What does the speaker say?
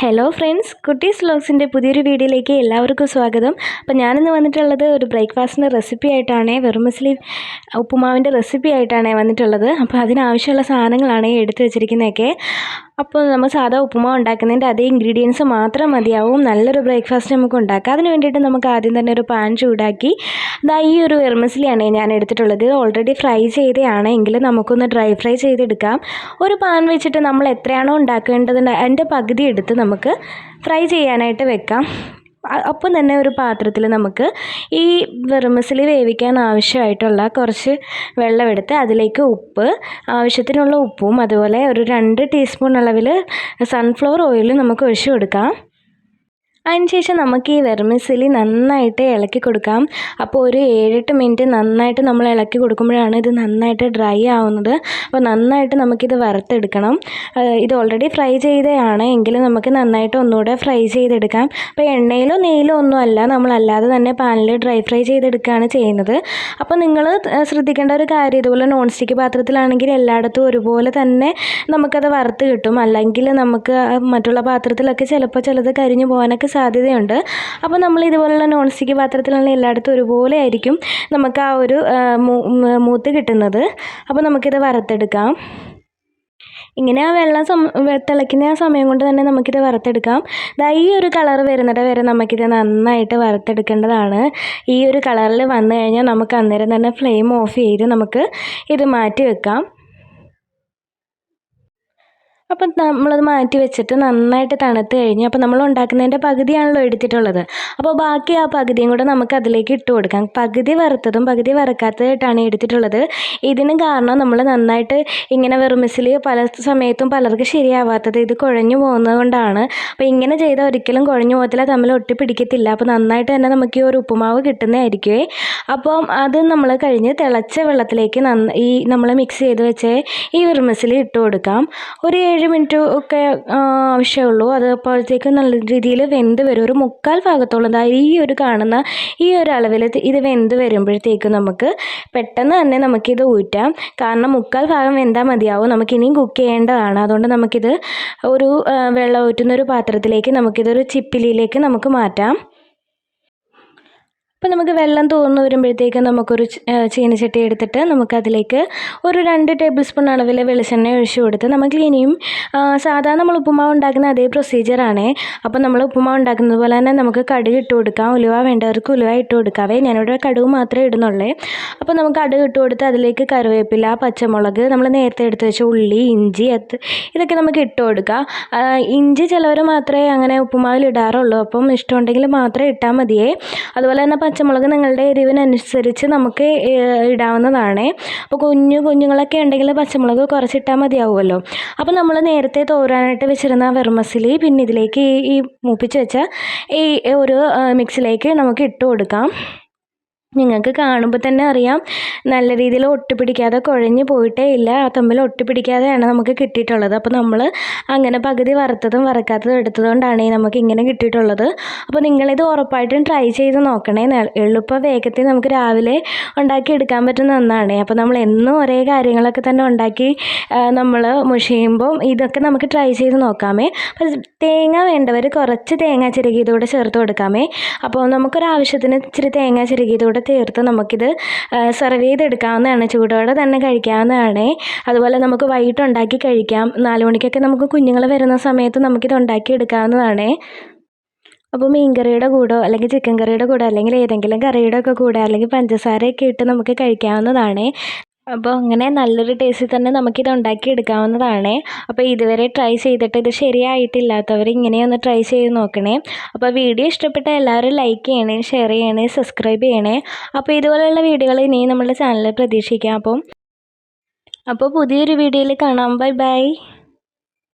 Hello friends കുട്ടീസ് വ്ലോഗ്സിന്റെ പുതിയൊരു വീഡിയോയിലേക്ക് എല്ലാവർക്കും സ്വാഗതം. അപ്പോൾ ഞാനിന്ന് വന്നിട്ടുള്ളത് ഒരു ബ്രേക്ക്ഫാസ്റ്റിന്റെ റെസിപ്പി ആയിട്ടാണ് വെറുമസ്ലി ഉപ്പുമാവിന്റെ റെസിപ്പി ആയിട്ടാണ് വന്നിട്ടുള്ളത്. അപ്പോൾ അതിനാവശ്യമുള്ള സാധനങ്ങളാണ് എടുത്തു വെച്ചിരിക്കുന്നതൊക്കെ. അപ്പോൾ നമ്മൾ സാധാ ഉപ്പുമാവ് ഉണ്ടാക്കുന്നതിന്റെ അതേ ഇൻഗ്രീഡിയൻസ് മാത്രം മതിയാവും. നല്ലൊരു ബ്രേക്ക്ഫാസ്റ്റ് നമുക്ക് ഉണ്ടാക്കാം. അതിന് വേണ്ടിയിട്ട് നമുക്ക് ആദ്യം തന്നെ ഒരു പാൻ ചൂടാക്കി ഇതാ ഈ ഒരു വെർമസിലിയാണ് ഞാൻ എടുത്തിട്ടുള്ളത്. ഓൾറെഡി ഫ്രൈ ചെയ്തതാണ് എങ്കിൽ നമുക്കൊന്ന് ഡ്രൈ ഫ്രൈ ചെയ്തെടുക്കാം. ഒരു പാൻ വെച്ചിട്ട് നമ്മൾ എത്രയാണോ ഉണ്ടാക്കേണ്ടത് അതിന്റെ പകുതി എടുത്ത് നമുക്ക് ഫ്രൈ ചെയ്യാനായിട്ട് വെക്കാം. ഒപ്പം തന്നെ ഒരു പാത്രത്തിൽ നമുക്ക് ഈ വെറുമസിലി വേവിക്കാൻ ആവശ്യമായിട്ടുള്ള കുറച്ച് വെള്ളമെടുത്ത് അതിലേക്ക് ഉപ്പ് ആവശ്യത്തിനുള്ള ഉപ്പും അതുപോലെ ഒരു രണ്ട് ടീസ്പൂൺ അളവിൽ സൺഫ്ലവർ ഓയിൽ നമുക്ക് ഒഴിച്ച് കൊടുക്കാം. അതിനുശേഷം നമുക്ക് ഈ വെർമിസിലി നന്നായിട്ട് ഇളക്കി കൊടുക്കാം. അപ്പോൾ ഒരു ഏഴെട്ട് മിനിറ്റ് നന്നായിട്ട് നമ്മൾ ഇളക്കി കൊടുക്കുമ്പോഴാണ് ഇത് നന്നായിട്ട് ഡ്രൈ ആവുന്നത്. അപ്പോൾ നന്നായിട്ട് നമുക്കിത് വറുത്തെടുക്കണം. ഇത് ഓൾറെഡി ഫ്രൈ ചെയ്തതാണ്. എങ്കിലും നമുക്ക് നന്നായിട്ട് ഒന്നുകൂടെ ഫ്രൈ ചെയ്തെടുക്കാം. അപ്പോൾ എണ്ണയിലോ നെയ്യിലോ ഒന്നുമല്ല. നമ്മളല്ലാതെ തന്നെ പാനിൽ ഡ്രൈ ഫ്രൈ ചെയ്തെടുക്കുകയാണ് ചെയ്യുന്നത്. അപ്പോൾ നിങ്ങൾ ശ്രദ്ധിക്കേണ്ട ഒരു കാര്യം ഇതുപോലെ നോൺ സ്റ്റിക്ക് പാത്രത്തിലാണെങ്കിൽ എല്ലായിടത്തും ഒരുപോലെ തന്നെ നമുക്കത് വറുത്ത് കിട്ടും. അല്ലെങ്കിൽ നമുക്ക് മറ്റുള്ള പാത്രത്തിലൊക്കെ ചിലപ്പോൾ ചിലത് കരിഞ്ഞു പോകാനൊക്കെ സാധ്യതയുണ്ട്. അപ്പോൾ നമ്മൾ ഇതുപോലുള്ള നോൺ സ്റ്റിക്ക് പാത്രത്തിലുള്ള എല്ലായിടത്തും ഒരുപോലെ ആയിരിക്കും നമുക്ക് ആ ഒരു മൂത്ത് കിട്ടുന്നത്. അപ്പോൾ നമുക്കിത് വറുത്തെടുക്കാം. ഇങ്ങനെ ആ വെള്ളം സം തിളയ്ക്കുന്ന ആ സമയം കൊണ്ട് തന്നെ നമുക്കിത് വറുത്തെടുക്കാം. ദാ ഈ ഒരു കളർ വരുന്നത് വരെ നമുക്കിത് നന്നായിട്ട് വറുത്തെടുക്കേണ്ടതാണ്. ഈ ഒരു കളറിൽ വന്നു കഴിഞ്ഞാൽ നമുക്ക് അന്നേരം തന്നെ ഫ്ലെയിം ഓഫ് ചെയ്ത് നമുക്ക് ഇത് മാറ്റി വെക്കാം. അപ്പം നമ്മളത് മാറ്റി വെച്ചിട്ട് നന്നായിട്ട് തണുത്ത് കഴിഞ്ഞ് അപ്പോൾ നമ്മൾ ഉണ്ടാക്കുന്നതിന്റെ പകുതിയാണല്ലോ എടുത്തിട്ടുള്ളത്. അപ്പോൾ ബാക്കി ആ പകുതിയും കൂടെ നമുക്ക് അതിലേക്ക് ഇട്ട് കൊടുക്കാം. പകുതി വറുത്തതും പകുതി വറുക്കാത്തതായിട്ടാണ് എടുത്തിട്ടുള്ളത്. ഇതിന് കാരണം നമ്മൾ നന്നായിട്ട് ഇങ്ങനെ വെറുമിസിൽ പല സമയത്തും പലർക്ക് ശരിയാവാത്തത് ഇത് കുഴഞ്ഞു പോകുന്നത് കൊണ്ടാണ്. അപ്പോൾ ഇങ്ങനെ ചെയ്താൽ ഒരിക്കലും കുഴഞ്ഞു പോകത്തില്ല തമ്മിൽ ഒട്ടി പിടിക്കത്തില്ല അപ്പോൾ നന്നായിട്ട് തന്നെ നമുക്ക് ഈ ഒരു ഉപ്പുമാവ് കിട്ടുന്നതായിരിക്കുമേ അപ്പം അത് നമ്മൾ കഴിഞ്ഞ് തിളച്ച വെള്ളത്തിലേക്ക് നന്ന ഈ നമ്മൾ മിക്സ് ചെയ്ത് വെച്ച് ഈ വെറുമിസിൽ ഇട്ട് കൊടുക്കാം. ഒരു ഏഴ് മിനിറ്റ് ഒക്കെ ആവശ്യമുള്ളൂ അത് അപ്പോഴത്തേക്കും നല്ല രീതിയിൽ വെന്ത് വരും. ഒരു മുക്കാൽ ഭാഗത്തോളം ഈ ഒരു കാണുന്ന ഈ ഒരു അളവിൽ ഇത് വെന്ത് വരുമ്പോഴത്തേക്കും നമുക്ക് പെട്ടെന്ന് തന്നെ നമുക്കിത് ഊറ്റാം. കാരണം മുക്കാൽ ഭാഗം വെന്താൽ മതിയാവും. നമുക്കിനിയും കുക്ക് ചെയ്യേണ്ടതാണ്. അതുകൊണ്ട് നമുക്കിത് ഒരു വെള്ളം ഊറ്റുന്ന ഒരു പാത്രത്തിലേക്ക് നമുക്കിതൊരു ചിപ്പിലിയിലേക്ക് നമുക്ക് മാറ്റാം. അപ്പോൾ നമുക്ക് വെള്ളം തോന്നുന്നു വരുമ്പോഴത്തേക്ക് നമുക്കൊരു ചീനച്ചട്ടി എടുത്തിട്ട് നമുക്കതിലേക്ക് ഒരു രണ്ട് ടേബിൾ സ്പൂൺ അളവിൽ വെളിച്ചെണ്ണ ഒഴിച്ചു കൊടുത്ത് നമുക്ക് ഇനിയും സാധാരണ നമ്മൾ ഉപ്പുമാവ് ഉണ്ടാക്കുന്ന അതേ പ്രൊസീജിയറാണ് അപ്പോൾ നമ്മൾ ഉപ്പുമാവ് ഉണ്ടാക്കുന്നത് പോലെ തന്നെ നമുക്ക് കടുക് ഇട്ട് കൊടുക്കാം. ഉലുവ വേണ്ടവർക്ക് ഉലുവ ഇട്ട് കൊടുക്കാവേ. ഞാനിവിടെ കടുക് മാത്രമേ ഇടുന്നുള്ളേ. അപ്പോൾ നമുക്ക് കടുക് ഇട്ട് കൊടുത്ത് അതിലേക്ക് കറിവേപ്പില പച്ചമുളക് നമ്മൾ നേരത്തെ എടുത്ത് വെച്ച ഉള്ളി ഇഞ്ചി ഇതൊക്കെ നമുക്ക് ഇട്ട് കൊടുക്കാം. ഇഞ്ചി ചിലവർ മാത്രമേ അങ്ങനെ ഉപ്പുമാവിൽ ഇടാറുള്ളൂ. അപ്പം ഇഷ്ടമുണ്ടെങ്കിൽ മാത്രമേ ഇട്ടാൽ മതിയേ. അതുപോലെ തന്നെ പച്ചമുളക് നിങ്ങളുടെ എരിവിനനുസരിച്ച് നമുക്ക് ഇടാവുന്നതാണ്. അപ്പോൾ കുഞ്ഞു കുഞ്ഞുങ്ങളൊക്കെ ഉണ്ടെങ്കിൽ പച്ചമുളക് കുറച്ചിട്ടാൽ മതിയാവുമല്ലോ. അപ്പോൾ നമ്മൾ നേരത്തെ തോരാനായിട്ട് വെച്ചിരുന്ന വെർമസിലി പിന്നെ ഇതിലേക്ക് ഈ മൂപ്പിച്ച് വെച്ച ഈ ഒരു മിക്സിലേക്ക് നമുക്ക് ഇട്ട് കൊടുക്കാം. നിങ്ങൾക്ക് കാണുമ്പോൾ തന്നെ അറിയാം. നല്ല രീതിയിൽ ഒട്ടിപ്പിടിക്കാതെ കുഴഞ്ഞു പോയിട്ടേ ഇല്ല. തമ്മിൽ ഒട്ടിപ്പിടിക്കാതെയാണ് നമുക്ക് കിട്ടിയിട്ടുള്ളത്. അപ്പോൾ നമ്മൾ അങ്ങനെ പകുതി വറുത്തതും വറക്കാത്തതും എടുത്തതുകൊണ്ടാണ് നമുക്ക് ഇങ്ങനെ കിട്ടിയിട്ടുള്ളത്. അപ്പോൾ നിങ്ങളിത് ഉറപ്പായിട്ടും ട്രൈ ചെയ്ത് നോക്കണേ. എളുപ്പ വേഗത്തിൽ നമുക്ക് രാവിലെ ഉണ്ടാക്കി എടുക്കാൻ പറ്റുന്ന ഒന്നാണ്. അപ്പോൾ നമ്മൾ എന്നും ഒരേ കാര്യങ്ങളൊക്കെ തന്നെ ഉണ്ടാക്കി നമ്മൾ മുഷിയുമ്പം ഇതൊക്കെ നമുക്ക് ട്രൈ ചെയ്ത് നോക്കാമേ. അപ്പോൾ തേങ്ങ വേണ്ടവർ കുറച്ച് തേങ്ങ ചിരകിയതുകൂടെ ചേർത്ത് കൊടുക്കാമേ. അപ്പോൾ നമുക്കൊരാവശ്യത്തിന് ഇച്ചിരി തേങ്ങ ചിരകിയതൂടെ കൂടെ ചേർത്ത് നമുക്കിത് സെർവ് ചെയ്തെടുക്കാവുന്നതാണ്. ചൂടോടെ തന്നെ കഴിക്കാവുന്നതാണ്. അതുപോലെ നമുക്ക് വൈകിട്ട് ഉണ്ടാക്കി കഴിക്കാം. നാല് മണിക്കൊക്കെ നമുക്ക് കുഞ്ഞുങ്ങൾ വരുന്ന സമയത്ത് നമുക്കിത് ഉണ്ടാക്കി എടുക്കാവുന്നതാണ് അപ്പോൾ മീൻ കറിയുടെ കൂടോ അല്ലെങ്കിൽ ചിക്കൻ കറിയുടെ കൂടെ അല്ലെങ്കിൽ ഏതെങ്കിലും കറിയുടെ ഒക്കെ കൂടെ അല്ലെങ്കിൽ പഞ്ചസാരയൊക്കെ ഇട്ട് നമുക്ക് കഴിക്കാവുന്നതാണ്. അപ്പോൾ അങ്ങനെ നല്ലൊരു ടേസ്റ്റിൽ തന്നെ നമുക്കിത് ഉണ്ടാക്കി എടുക്കാവുന്നതാണ് അപ്പോൾ ഇതുവരെ ട്രൈ ചെയ്തിട്ട് ഇത് ശരിയായിട്ടില്ലാത്തവർ ഇങ്ങനെയൊന്ന് ട്രൈ ചെയ്ത് നോക്കണേ. അപ്പോൾ വീഡിയോ ഇഷ്ടപ്പെട്ട എല്ലാവരും ലൈക്ക് ചെയ്യണേ ഷെയർ ചെയ്യണേ സബ്സ്ക്രൈബ് ചെയ്യണേ. അപ്പോൾ ഇതുപോലെയുള്ള വീഡിയോകൾ ഇനിയും നമ്മുടെ ചാനലിൽ പ്രതീക്ഷിക്കാം. അപ്പം അപ്പോൾ പുതിയൊരു വീഡിയോയിൽ കാണാം. Bye bye